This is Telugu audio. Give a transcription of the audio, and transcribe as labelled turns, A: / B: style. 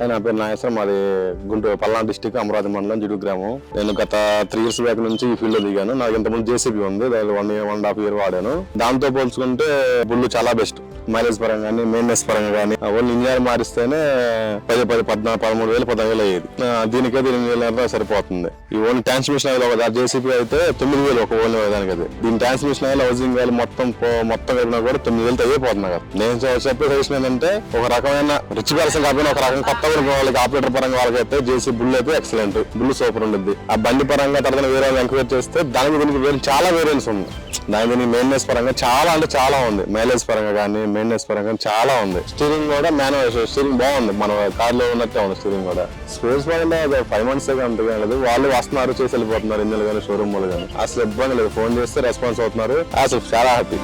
A: నా పేరు నాగేశ్వరం మాది గుంటూరు పల్నాడు డిస్టిక్ అమరావతి మండలం జిడు గ్రామం. నేను గత త్రీ ఇయర్స్ బ్యాక్ నుంచి ఈ ఫీల్డ్లో దిగాను. నాకు ఇంతకుముందు జేసీబీ ఉంది. దాని one year one and half year వాడాను. దాంతో పోల్చుకుంటే బుల్లు చాలా బెస్ట్ మైలేజ్ పరంగా కానీ మెయింటెనెన్స్ పరంగా కానీ ఓన్లీ ఇంజనీర్ మారిస్తేనే పది పది పద్నాలుగు పదమూడు వేలు పదహారు వేలు అయ్యేది. ఆ, దీనికే ఎనిమిది వేల సరిపోతుంది. ఈ ఓన్లీ ట్రాన్స్మిషన్ ఆయిల్ ఒక జేసీపీ అయితే తొమ్మిది వేలు ఒక ఓన్లీ దానికి అది దీని ట్రాన్స్మిషన్ ఆయిల్ హౌసింగ్ ఆయిల్ మొత్తం మొత్తం కలిపినా కూడా తొమ్మిది వేలు అయిపోతుంది కదా నేను చెప్పే సజెషన్ ఏంటంటే ఒక రకమైన రిచ్ పర్సన్ కాకపోయినా ఒక రకం కొత్త వాళ్ళకి ఆపరేటర్ పరంగా వాళ్ళకైతే జేసీ బుల్ అయితే ఎక్సలెంట్ బుల్ సూపర్ ఉంటుంది ఆ బండి పరంగా తర్వాత వేరే వాళ్ళు ఎంక్వైరీ చేస్తే దానికి దీనికి వేరే చాలా వేరియన్స్ ఉంది. దాని దీనికి మెయింటెనెన్స్ పరంగా చాలా అంటే చాలా ఉంది. మైలేజ్ పరంగా కానీ మెయింటెనెన్స్ పరంగా చాలా ఉంది. స్టీరింగ్ కూడా మ్యానువల్ స్టీరింగ్ బాగుంది. మన కార్లో ఉన్నట్టే ఉంది స్టీరింగ్ కూడా. స్పేస్ పరంగా ఫైవ్ మంత్స్ అంతగా లేదు. వాళ్ళు వస్తున్నారు చేసి వెళ్ళిపోతున్నారు ఇందులో కానీ షోరూమ్ వాళ్ళు కానీ. అసలు ఇబ్బంది లేదు. ఫోన్ చేస్తే రెస్పాన్స్ అవుతున్నారు. అసలు చాలా హ్యాపీ